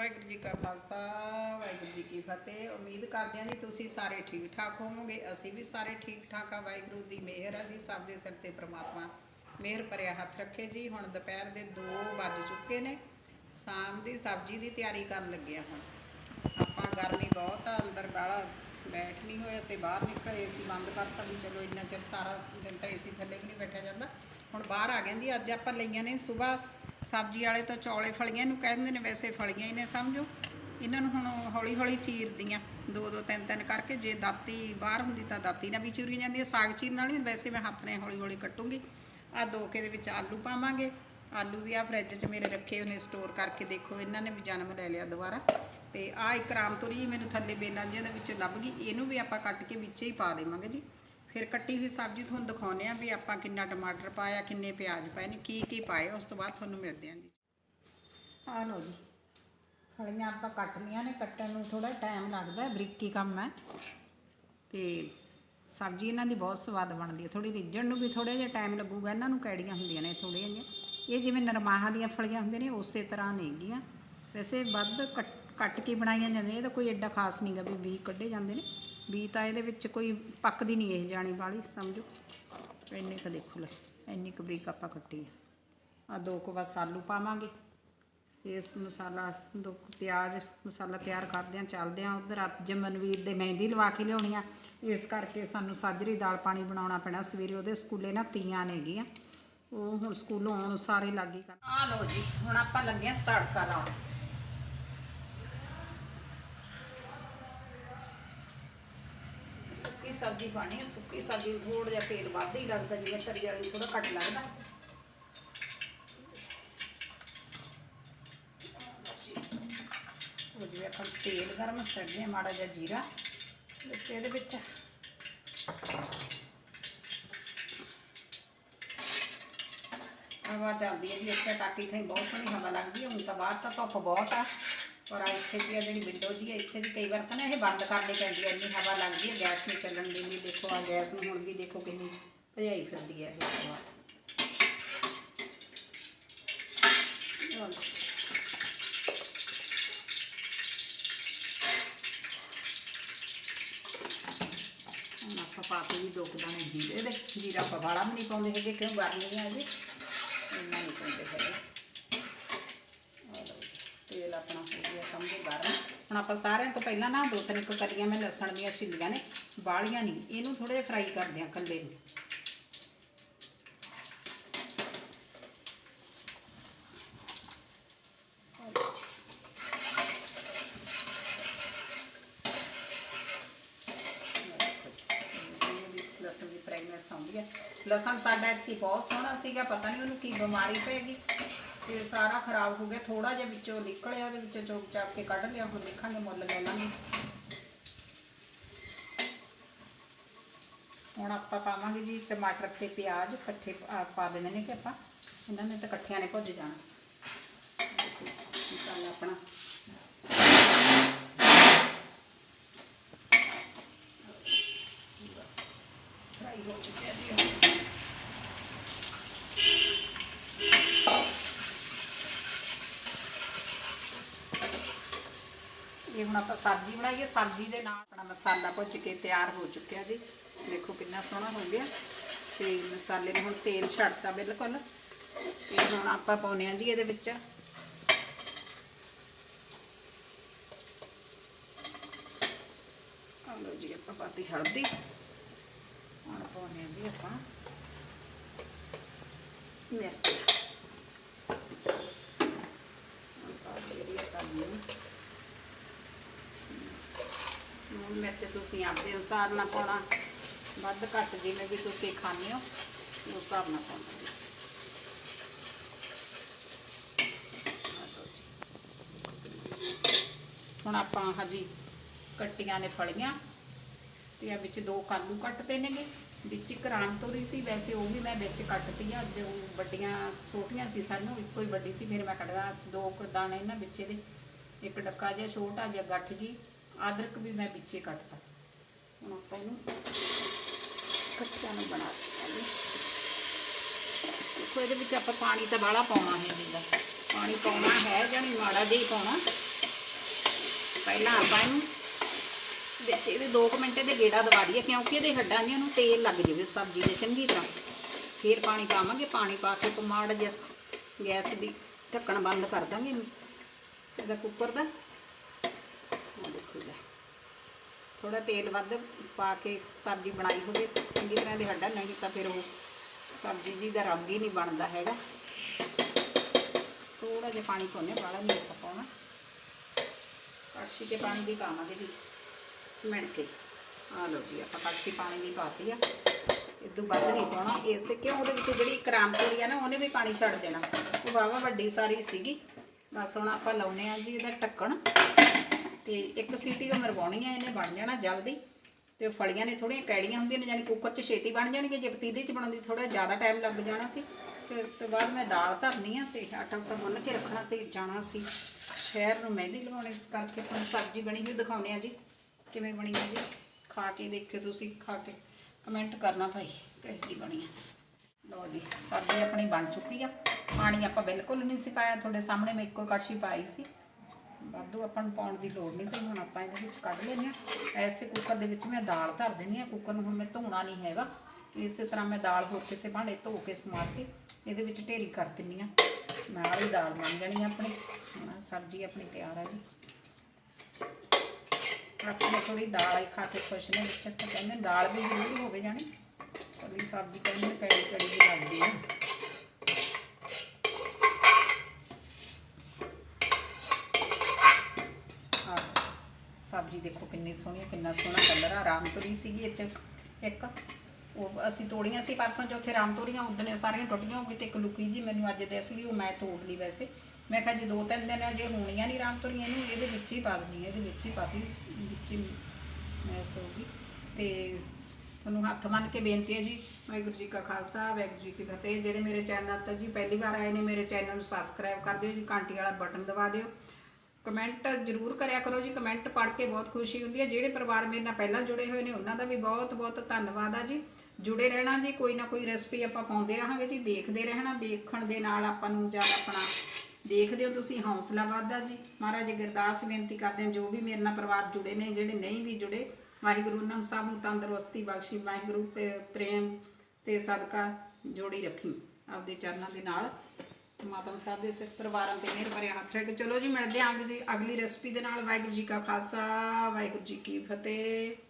ਵਾਹਿਗੁਰੂ ਜੀ ਕਾ ਖਾਲਸਾ, ਵਾਹਿਗੁਰੂ ਜੀ ਕੀ ਫਤਿਹ। ਉਮੀਦ ਕਰਦੇ ਹਾਂ ਜੀ ਤੁਸੀਂ ਸਾਰੇ ਠੀਕ ਠਾਕ ਹੋਵੋਗੇ। ਅਸੀਂ ਵੀ ਸਾਰੇ ਠੀਕ ਠਾਕ ਆ। ਵਾਹਿਗੁਰੂ ਦੀ ਮਿਹਰ ਆ ਜੀ, ਸਭ ਦੇ ਸਿਰ ਤੇ ਪ੍ਰਮਾਤਮਾ ਮਿਹਰ ਭਰਿਆ ਹੱਥ ਰੱਖੇ ਜੀ। ਹੁਣ ਦੁਪਹਿਰ ਦੇ 2 ਵੱਜ ਚੁੱਕੇ ਨੇ। ਸ਼ਾਮ ਦੀ ਸਬਜ਼ੀ ਦੀ ਤਿਆਰੀ ਕਰਨ ਲੱਗੇ ਆ ਹੁਣ। ਆਪਾਂ ਗਰਮੀ ਬਹੁਤ ਆ, ਅੰਦਰ ਬਾਹਲਾ ਬੈਠ ਨਹੀਂ ਹੋਇਆ ਤੇ ਬਾਹਰ ਨਿਕਲ, ਏਸੀ ਬੰਦ ਕਰਤਾ ਵੀ ਚਲੋ ਇੰਨਾ ਚਿਰ ਸਾਰਾ ਦਿਨ ਤਾਂ ਏਸੀ ਥੱਲੇ ਵੀ ਨਹੀਂ ਬੈਠਿਆ ਜਾਂਦਾ। ਹੁਣ ਬਾਹਰ ਆ ਗਏ ਜੀ, ਅੱਜ ਆਪਾਂ ਲਈਆਂ ਨੇ ਸਵੇਰ ਸਬਜ਼ੀ ਵਾਲੇ ਤੋਂ ਚੌਲੇ ਫਲੀਆਂ ਨੂੰ ਕਹਿੰਦੇ ਨੇ, ਵੈਸੇ ਫਲੀਆਂ ਹੀ ਨੇ, ਸਮਝੋ। ਇਹਨਾਂ ਨੂੰ ਹੁਣ ਹੌਲੀ ਹੌਲੀ ਚੀਰਦੀਆਂ, ਦੋ ਦੋ, ਤਿੰਨ ਤਿੰਨ ਕਰਕੇ। ਜੇ ਦਾਤੀ ਬਾਹਰ ਹੁੰਦੀ ਤਾਂ ਦਾਤੀ ਨਾਲ ਵੀ ਚੀਰੀ ਜਾਂਦੀ ਹੈ। ਸਾਗ ਚੀਰਨ ਨਾਲ ਨਹੀਂ ਵੈਸੇ ਮੈਂ ਹੱਥ ਨੇ ਹੌਲੀ ਹੌਲੀ ਕੱਟੂੰਗੀ। ਆ ਦੋ ਕੇ ਦੇ ਵਿੱਚ ਆਲੂ ਪਾਵਾਂਗੇ। ਆਲੂ ਵੀ ਆ ਫਰਿੱਜ 'ਚ ਮੇਰੇ ਰੱਖੇ ਹੋਏ ਨੇ ਸਟੋਰ ਕਰਕੇ ਦੇਖੋ। ਇਹਨਾਂ ਨੇ ਵੀ ਜਨਮ ਲੈ ਲਿਆ ਦੁਬਾਰਾ। ਤੇ ਆ ਇੱਕ ਰਾਮਤੁਰੀ ਮੈਨੂੰ ਥੱਲੇ ਬੇਲਾਂ ਜਿਹੀਆਂ ਦੇ ਵਿੱਚੋਂ ਲੱਭ ਗਈ। ਇਹਨੂੰ ਵੀ ਆਪਾਂ ਕੱਟ ਕੇ ਵਿੱਚੇ ਹੀ ਪਾ ਦੇਵਾਂਗੇ ਜੀ। ਫਿਰ ਕੱਟੀ ਹੋਈ ਸਬਜ਼ੀ ਤੁਹਾਨੂੰ ਦਿਖਾਉਂਦੇ ਆ ਵੀ ਆਪਾਂ ਕਿੰਨਾ ਟਮਾਟਰ ਪਾਇਆ, ਕਿੰਨੇ ਪਿਆਜ਼ ਪਾਏ ਨੇ, ਕੀ ਕੀ ਪਾਏ, ਉਸ ਤੋਂ ਬਾਅਦ ਤੁਹਾਨੂੰ ਮਿਲਦੇ ਹਾਂ ਜੀ। ਆ ਲਓ ਜੀ। ਫਲੀਆਂ ਆਪਾਂ ਕੱਟ ਲਈਆਂ ਨੇ, ਕੱਟਣ ਨੂੰ ਥੋੜਾ ਟਾਈਮ ਲੱਗਦਾ, ਬਰੀਕੀ ਕੰਮ ਹੈ। ਤੇ ਸਬਜ਼ੀ ਇਹਨਾਂ ਦੀ ਬਹੁਤ ਸਵਾਦ ਬਣਦੀ ਹੈ। ਥੋੜੀ ਰਿੱਝਣ ਨੂੰ ਵੀ ਥੋੜਾ ਜਿਹਾ ਟਾਈਮ ਲੱਗੂਗਾ, ਇਹਨਾਂ ਨੂੰ ਕੈੜੀਆਂ ਹੁੰਦੀਆਂ ਨੇ ਥੋੜ੍ਹੀਆਂ ਜਿਹੀਆਂ। ਇਹ ਜਿਵੇਂ ਨਰਮਾਹਾਂ ਦੀਆਂ ਫਲੀਆਂ ਹੁੰਦੀਆਂ ਨੇ ਉਸੇ ਤਰ੍ਹਾਂ ਨੇਗੀਆਂ ਵੈਸੇ ਵੱਧ ਕੱਟ ਕੱਟ ਕੇ ਬਣਾਈਆਂ ਜਾਂਦੀਆਂ ਇਹ ਤਾਂ ਕੋਈ ਐਡਾ ਖਾਸ ਨਹੀਂਗਾ ਵੀ ਬੀ ਕੱਢੇ ਜਾਂਦੇ ਨੇ। ਵੀ ਤਾਂ ਇਹਦੇ ਵਿੱਚ ਕੋਈ ਪੱਕਦੀ ਨਹੀਂ ਇਹ ਜਾਣੀ ਵਾਲੀ, ਸਮਝੋ। ਇੰਨੇ ਕੁ ਦੇਖੋ ਲੈ, ਇੰਨੀ ਕੁ ਬਰੀਕ ਆਪਾਂ ਕੱਟੀ ਆ। ਆ ਦੋ ਕੁ ਬਸ ਆਲੂ ਪਾਵਾਂਗੇ। ਇਸ ਮਸਾਲਾ, ਦੋ ਕੁ ਪਿਆਜ਼ ਮਸਾਲਾ ਤਿਆਰ ਕਰਦੇ ਆ, ਚੱਲਦੇ ਆ ਉਧਰ। ਅੱਜ ਮਨਵੀਰ ਦੇ ਮਹਿੰਦੀ ਲਵਾ ਕੇ ਲਿਆਉਣੀ ਆ। ਇਸ ਕਰਕੇ ਸਾਨੂੰ ਸਾਜਰੀ ਦਾਲ ਪਾਣੀ ਬਣਾਉਣਾ ਪੈਣਾ। ਸਵੇਰੇ ਉਹਦੇ ਸਕੂਲੇ ਨਾ ਤੀਆਂ ਨੇਗੀਆਂ ਉਹ ਹੁਣ ਸਕੂਲੋਂ ਆਉਣ ਸਾਰੇ ਲੱਗੀ ਕਰ ਆ ਲਓ ਜੀ, ਹੁਣ ਆਪਾਂ ਲੱਗੇ ਆ ਤੜਕਾ ਲਾਉਣ ਸੁੱਕੀ ਸਬਜ਼ੀ ਪਾਣੀ ਹੈ ਸੁੱਕੀ ਸਬਜ਼ੀ ਥੋੜਾ ਜਿਹਾ ਤੇਲ ਵੱਧ ਹੀ ਲੱਗਦਾ, ਜਿਵੇਂ ਤਰੀ ਵਾਲੀ ਥੋੜਾ ਘੱਟ ਲੱਗਦਾ। ਉਹ ਜਿਵੇਂ ਆਪਾਂ ਤੇਲ ਗਰਮ ਕਰਦੇ ਹਾਂ ਮਾੜਾ ਜਿਹਾ ਜੀਰਾ। ਵਿੱਚ ਇਹਦੇ ਵਿੱਚ ਹਵਾ ਚੱਲਦੀ ਹੈ ਜੀ, ਇੱਥੇ ਟਾਕੀ ਥਾਈ ਬਹੁਤ ਸੋਹਣੀ ਹਵਾ ਲੱਗਦੀ ਹੈ, ਹੁਣ ਤਾਂ ਬਾਹਰ ਤਾਂ ਧੁੱਪ ਬਹੁਤ ਆ। ਪਰ ਆ ਇੱਥੇ ਦੀ ਆ ਜਿਹੜੀ ਵਿੰਡੋ ਜੀ ਹੈ ਇੱਥੇ ਵੀ ਕਈ ਵਾਰ ਤਾਂ ਨਾ ਇਹ ਬੰਦ ਕਰਨੀ ਪੈਂਦੀ ਹੈ, ਇੰਨੀ ਹਵਾ ਲੱਗਦੀ ਹੈ, ਗੈਸ ਨਹੀਂ ਚੱਲਣ ਦੀ ਨਹੀਂ ਦੇਖੋ ਆ ਗੈਸ ਨੂੰ ਹੁਣ ਵੀ ਦੇਖੋ ਕਿੰਨੀ ਭਜਾਈ ਫਿਰਦੀ ਹੈ ਇਹ ਹਵਾ। ਚਲੋ ਹੁਣ ਆਪਾਂ ਪਾ ਕੇ ਵੀ ਦੋ ਕੁ ਦਾਣੇ ਜੀਰੇ ਦੇ, ਜੀਰਾ ਆਪਾਂ ਵਾਲਾ ਵੀ ਨਹੀਂ ਪਾਉਂਦੇ ਹੈਗੇ, ਕਿਉਂ ਗਰਮੀ ਆ ਜੀ। ਇੰਨਾ ਨਹੀਂ ਪਾਉਂਦੇ ਹੈਗੇ ਤੇਲ ਆਪਣਾ ਹੋ ਗਿਆ ਸਮਝੋ ਗਰਮ ਹੁਣ ਆਪਾਂ ਸਾਰਿਆਂ ਤੋਂ ਪਹਿਲਾਂ ਨਾ ਦੋ ਤਿੰਨ ਕੁ ਮੈਂ ਲਸਣ ਦੀਆਂ ਛਿੱਲੀਆਂ ਨੇ, ਬਾਲੀਆਂ ਨਹੀਂ, ਇਹਨੂੰ ਥੋੜਾ ਜਿਹਾ ਫਰਾਈ ਕਰਦੇ ਆ ਕੱਲੇ ਨੂੰ ਆਹ ਲਓ ਜੀ। ਲਸਣ ਲਸਣ ਦੀ ਪ੍ਰੈਗਨੈਂਸ ਆਉਂਦੀ ਹੈ ਲਸਣ ਸਾਡਾ ਇੱਥੇ ਬਹੁਤ ਸੋਹਣਾ ਸੀਗਾ, ਪਤਾ ਨਹੀਂ ਉਹਨੂੰ ਕੀ ਬਿਮਾਰੀ ਪੈ ਗਈ। ਤੇ ਸਾਰਾ ਖਰਾਬ ਹੋ ਗਿਆ ਥੋੜਾ ਜਿਹਾ ਵਿੱਚੋਂ ਨਿਕਲਿਆ, ਉਹਦੇ ਵਿੱਚੋਂ ਚੋਕ ਚਾਕ ਕੇ ਕੱਢ ਲਿਆ, ਹੁਣ ਦੇਖਾਂਗੇ ਮੁੱਲ ਲੈ ਲਾਂਗੇ। ਹੁਣ ਆਪਾਂ ਪਾਵਾਂਗੇ ਜੀ ਟਮਾਟਰ ਤੇ ਪਿਆਜ਼, ਇਕੱਠੇ ਪਾ- ਪਾ ਦੇਣੇ ਨੇ ਕਿ ਆਪਾਂ। ਇਹਨਾਂ ਨੇ ਤਾਂ ਇਕੱਠਿਆਂ ਨੇ ਭੁੱਜ ਜਾਣਾ। ਮਸਾਲਾ ਆਪਣਾ। ਫਰਾਈ ਹੋ ਚੁੱਕਿਆ ਜੀ। ਹੁਣ। ਹੁਣ ਆਪਾਂ ਸਬਜ਼ੀ ਬਣਾਈਏ, ਸਬਜ਼ੀ ਦੇ ਨਾਲ ਆਪਣਾ ਮਸਾਲਾ ਭੁੱਜ ਕੇ ਤਿਆਰ ਹੋ ਚੁੱਕਿਆ ਜੀ। ਦੇਖੋ ਕਿੰਨਾ ਸੋਹਣਾ ਹੋ ਗਿਆ। ਤੇ ਮਸਾਲੇ ਨੇ ਹੁਣ ਤੇਲ ਛੱਡਤਾ ਬਿਲਕੁਲ। ਤੇ ਹੁਣ ਆਪਾਂ ਪਾਉਨੇ ਆ ਜੀ ਇਹਦੇ ਵਿੱਚ। ਲਓ ਜੀ, ਆਪਾਂ ਪਾਤੀ ਹਲਦੀ। ਹੁਣ ਪਾਉਨੇ ਆ ਜੀ ਆਪਾਂ ਮਿਰਚ। ਹੁਣ ਪਾ ਆਪਾਂ ਲੂਣ ਮਿਰਚ ਤੁਸੀਂ ਆਪਦੇ ਅਨੁਸਾਰ ਨਾਲ ਪਾਉਣਾ। ਵੱਧ ਘੱਟ ਜਿਵੇਂ ਵੀ ਤੁਸੀਂ ਖਾਂਦੇ ਹੋ, ਉਸ ਹਿਸਾਬ ਨਾਲ ਪਾਉਣਾ। ਹੁਣ ਆਪਾਂ ਹਜੀ ਕੱਟੀਆਂ ਨੇ ਫਲੀਆਂ। ਤੇ ਆ ਵਿੱਚ ਦੋ ਕਾਲੂ ਕੱਟਦੇ ਨੇਗੇ। ਵਿੱਚ ਇੱਕ ਰਾਮ ਤੋਰੀ ਸੀ, ਵੈਸੇ ਉਹ ਵੀ ਮੈਂ ਵਿੱਚ ਕੱਟਤੀ ਆ ਜੋ ਵੱਡੀਆਂ, ਛੋਟੀਆਂ ਸੀ ਸਾਨੂੰ, ਇੱਕੋ ਹੀ ਵੱਡੀ ਸੀ। ਫਿਰ ਮੈਂ ਕੱਢਦਾ, ਦੋ ਕੁ ਦਾਣੇ ਨਾ ਵਿੱਚ ਦੇ ਇੱਕ ਡੱਕਾ ਜਿਹਾ, ਛੋਟਾ ਜਿਹਾ, ਗੱਠ ਜੀ। ਅਦਰਕ ਵੀ ਮੈਂ ਵਿੱਚੇ ਕੱਟਤਾ। ਹੁਣ ਆਪਾਂ ਇਹਨੂੰ ਕੱਚਾ ਨੂੰ ਬਣਾ ਦਿੱਤਾ ਦੇਖੋ, ਇਹਦੇ ਵਿੱਚ ਆਪਾਂ ਪਾਣੀ ਤਾਂ ਬਾਹਲਾ ਪਾਉਣਾ ਹੈ ਜਿੰਦਾ ਪਾਣੀ ਪਾਉਣਾ ਹੈ ਜਾਨੀ ਮਾੜਾ ਜਿਹਾ ਹੀ ਪਾਉਣਾ। ਪਹਿਲਾਂ ਆਪਾਂ ਇਹਨੂੰ ਵਿੱਚ ਇਹਦੇ 2 ਮਿੰਟ ਦੇ ਗੇੜਾ ਦਵਾ ਦਈਏ, ਕਿਉਂਕਿ ਇਹਦੇ ਹੱਡਾਂ ਦੀਆਂ ਨੂੰ ਤੇਲ ਲੱਗ ਜਾਵੇ ਸਬਜ਼ੀ ਦੇ ਚੰਗੀ ਤਰ੍ਹਾਂ। ਫਿਰ ਪਾਣੀ ਪਾਵਾਂਗੇ, ਪਾਣੀ ਪਾ ਕੇ ਕਮਾੜ ਜਿਹਾ ਗੈਸ ਦੀ ਢੱਕਣ ਬੰਦ ਕਰ ਦਾਂਗੇ ਇਹਦਾ ਕੁੱਕਰ ਦਾ ਆਹ ਦੇਖੋ ਜੀ। ਥੋੜਾ ਤੇਲ ਵੱਧ ਪਾ ਕੇ ਸਬਜ਼ੀ ਬਣਾਈ ਹੋਵੇ, ਚੰਗੀ ਤਰ੍ਹਾਂ ਦੇ ਹੱਡਾਂ ਨਹੀਂ ਤਾਂ ਫਿਰ ਉਹ ਸਬਜ਼ੀ ਜੀ ਦਾ ਰੰਗ ਹੀ ਨਹੀਂ ਬਣਦਾ ਹੈਗਾ। ਥੋੜਾ ਜਿਹਾ ਪਾਣੀ ਪਾਉਣੇ ਬਾਲਾ ਨਹੀਂ ਆਪਾਂ ਪਾਉਣਾ। ਕੜਛੀ ਤੇ ਪਾਣੀ ਦੀ ਪਾਵਾਂਗੇ ਜੀ, ਮਿਣ ਕੇ। ਆ ਲਓ ਜੀ, ਆਪਾਂ ਕੜਛੀ ਪਾਣੀ ਦੀ ਪਾਤੀ ਆ। ਇਦੋਂ ਵੱਧ ਨਹੀਂ ਪਾਉਣਾ। ਇਸੇ ਕਿਉਂ? ਉਹਦੇ ਵਿੱਚ ਜਿਹੜੀ ਕਰਾਮ ਤੋਰੀ ਆ ਨਾ, ਉਹਨੇ ਵੀ ਪਾਣੀ ਛੱਡ ਦੇਣਾ। ਉਹ ਵਾਵਾ ਵੱਡੀ ਸਾਰੀ ਸੀਗੀ। ਬਸ ਹੁਣ ਆਪਾਂ ਲਾਉਨੇ ਆ ਜੀ ਇਹਦਾ ਢੱਕਣ। ਤੇ ਇੱਕ ਸੀਟੀ ਉਹ ਮਰਵਾਉਣੀ ਆ ਇਹਨੇ ਬਣ ਜਾਣਾ ਜਲਦੀ। ਤੇ ਫਲੀਆਂ ਨੇ ਥੋੜੀਆਂ ਕੈੜੀਆਂ ਹੁੰਦੀਆਂ ਨੇ, ਯਾਨੀ ਕੁੱਕਰ 'ਚ ਛੇਤੀ ਬਣ ਜਾਣਗੇ, ਜੇ ਪਤੀਲੇ 'ਚ ਬਣਾਉਂਦੀ ਥੋੜਾ ਜ਼ਿਆਦਾ ਟਾਈਮ ਲੱਗ ਜਾਣਾ ਸੀ। ਤੇ ਉਸ ਤੋਂ ਬਾਅਦ ਮੈਂ ਦਾਲ ਧਰਨੀ ਆ ਤੇ ਆਟਾ ਉਟਾ ਗੁੰਨ ਕੇ ਰੱਖਣਾ ਤੇ ਜਾਣਾ ਸੀ ਸ਼ਹਿਰ ਨੂੰ ਮਹਿੰਦੀ ਲਵਾਉਣੀ, ਇਸ ਕਰਕੇ ਤੁਹਾਨੂੰ ਸਬਜ਼ੀ ਬਣੀ ਹੋਈ ਦਿਖਾਉਣੇ ਆ ਜੀ। ਕਿਵੇਂ ਬਣੀ ਹੈ ਜੀ? ਖਾ ਕੇ ਦੇਖਿਓ ਤੁਸੀਂ, ਖਾ ਕੇ ਕਮੈਂਟ ਕਰਨਾ ਭਾਈ ਕਿਸ ਜੀ ਬਣੀ ਆ। ਲਓ ਜੀ, ਸਬਜ਼ੀ ਆਪਣੀ ਬਣ ਚੁੱਕੀ ਆ। ਪਾਣੀ ਆਪਾਂ ਬਿਲਕੁਲ ਨਹੀਂ ਸੀ ਪਾਇਆ, ਤੁਹਾਡੇ ਸਾਹਮਣੇ ਮੈਂ ਇੱਕੋ ਕੜਛੀ ਪਾਈ ਸੀ। ਵਾਧੂ ਆਪਾਂ ਨੂੰ ਪਾਉਣ ਦੀ ਲੋੜ ਨਹੀਂ ਤੇ ਹੁਣ ਆਪਾਂ ਇਹਦੇ ਵਿੱਚ ਕੱਢ ਲੈਂਦੇ ਆ ਐਸੇ ਕੁੱਕਰ ਦੇ ਵਿੱਚ ਮੈਂ ਦਾਲ ਧਰ ਦੇਣੀ ਆ ਕੁੱਕਰ ਨੂੰ ਹੁਣ ਮੈਂ ਧੋਣਾ ਨਹੀਂ ਹੈਗਾ। ਇਸੇ ਤਰ੍ਹਾਂ ਮੈਂ ਦਾਲ ਹੋਰ ਕਿਸੇ ਭਾਂਡੇ ਧੋ ਕੇ ਸਮਾਰ ਕੇ ਇਹਦੇ ਵਿੱਚ ਢੇਰੀ ਕਰ ਦਿੰਨੀ ਆ ਨਾਲ ਹੀ ਦਾਲ ਬਣ ਜਾਣੀ ਆਪਣੀ। ਸਬਜ਼ੀ ਆਪਣੀ ਤਿਆਰ ਆ ਜੀ। ਆਪਣੇ ਥੋੜੀ ਦਾਲ ਹੀ ਖਾ ਕੇ ਖੁਸ਼ ਨੇ ਵਿੱਚ। ਤਾਂ ਕਹਿੰਦੇ ਦਾਲ ਵੀ ਜ਼ਰੂਰ ਹੋਵੇ ਜਾਣੀ। ਕੱਲੀ ਸਬਜ਼ੀ ਕਹਿੰਦੇ ਕੜੀ ਕੜੀ ਦੀ ਲੱਗਦੀ ਆ ਆਹ ਸਬਜ਼ੀ ਦੇਖੋ ਕਿੰਨੀ ਸੋਹਣੀ, ਕਿੰਨਾ ਸੋਹਣਾ ਕਲਰ ਆ। ਰਾਮਤੋਰੀ ਸੀਗੀ ਇਹ 'ਚ ਇੱਕ। ਉਹ ਅਸੀਂ ਤੋੜੀਆਂ ਸੀ ਪਰਸੋਂ ਜੋ ਚੌਥੇ ਰਾਮਤੋਰੀਆਂ ਉਦਨੇ ਸਾਰੀਆਂ ਟੁੱਟੀਆਂ ਹੋ ਗਈ ਤੇ ਇੱਕ ਲੁਕੀ ਜੀ ਮੈਨੂੰ ਅੱਜ ਦੇ ਸੀ ਉਹ ਮੈਂ ਤੋੜ ਲਈ ਵੈਸੇ। ਮੈਂ ਕਿਹਾ ਜੀ ਦੋ ਤਿੰਨ ਦਿਨ ਜੇ ਹੋਣੀਆਂ ਨਹੀਂ ਰਾਮਤੋਰੀਆਂ ਨੂੰ, ਇਹਦੇ ਵਿੱਚ ਹੀ ਪਾ ਦਿੰਦੀ ਇਹਦੇ ਵਿੱਚ ਹੀ ਪਾਤੀ ਵਿੱਚ ਹੀ ਮੈਸ ਹੋਊਗੀ ਤੇ ਤੁਹਾਨੂੰ ਹੱਥ ਮੰਨ ਕੇ ਬੇਨਤੀ ਹੈ ਜੀ, ਵਾਹਿਗੁਰੂ ਜੀ ਕਾ ਖਾਲਸਾ, ਵਾਹਿਗੁਰੂ ਜੀ ਕੀ ਫਤਿਹ। ਜਿਹੜੇ ਮੇਰੇ ਚੈਨਲ ਤੇ ਜੀ ਪਹਿਲੀ ਵਾਰ ਆਏ ਨੇ, ਮੇਰੇ ਚੈਨਲ ਨੂੰ ਸਬਸਕ੍ਰਾਈਬ ਕਰ ਦਿਓ ਜੀ, ਘੰਟੀ ਵਾਲਾ ਬਟਨ ਦਬਾ ਦਿਓ। ਕਮੈਂਟ ਜ਼ਰੂਰ ਕਰਿਆ ਕਰੋ ਜੀ, ਕਮੈਂਟ ਪੜ੍ਹ ਕੇ ਬਹੁਤ ਖੁਸ਼ੀ ਹੁੰਦੀ ਹੈ। ਜਿਹੜੇ ਪਰਿਵਾਰ ਮੇਰੇ ਨਾਲ ਪਹਿਲਾਂ ਜੁੜੇ ਹੋਏ ਨੇ, ਉਹਨਾਂ ਦਾ ਵੀ ਬਹੁਤ ਬਹੁਤ ਧੰਨਵਾਦ ਆ ਜੀ। ਜੁੜੇ ਰਹਿਣਾ ਜੀ, ਕੋਈ ਨਾ ਕੋਈ ਰੈਸਪੀ ਆਪਾਂ ਪਾਉਂਦੇ ਰਹਾਂਗੇ ਜੀ, ਦੇਖਦੇ ਰਹਿਣਾ, ਦੇਖਣ ਦੇ ਨਾਲ ਆਪਾਂ ਨੂੰ ਜਾਂ ਆਪਣਾ ਦੇਖਦੇ ਹੋ ਤੁਸੀਂ ਹੌਸਲਾ ਵੱਧਦਾ ਜੀ। ਮਹਾਰਾਜ ਗੁਰਦਾਸ ਬੇਨਤੀ ਕਰਦੇ ਹਾਂ, ਜੋ ਵੀ ਮੇਰੇ ਨਾਲ ਪਰਿਵਾਰ ਜੁੜੇ ਨੇ, ਜਿਹੜੇ ਨਹੀਂ ਵੀ ਜੁੜੇ, ਵਾਹਿਗੁਰੂ ਉਹਨਾਂ ਨੂੰ ਸਭ ਨੂੰ ਤੰਦਰੁਸਤੀ ਬਖਸ਼ੀ, ਵਾਹਿਗੁਰੂ ਪ੍ਰੇ- ਪ੍ਰੇਮ ਤੇ ਸਦਕਾ ਜੋੜੀ ਰੱਖੀ, ਆਪਦੇ ਚਰਨਾਂ ਦੇ ਨਾਲ। ਮਾਤਾ ਸਾਹਿਬ ਦੇ ਸਿਰ ਪਰਿਵਾਰਾਂ ਤੇ ਮਿਹਰ ਭਰਿਆ ਹੱਥ ਰੱਖ ਕੇ ਚਲੋ ਜੀ, ਮਿਲਦੇ ਆਂ ਕਿਸੇ ਅਗਲੀ ਰੈਸਪੀ ਦੇ ਨਾਲ। ਵਾਹਿਗੁਰੂ ਜੀ ਕਾ ਖਾਲਸਾ, ਵਾਹਿਗੁਰੂ ਜੀ ਕੀ ਫਤਿਹ।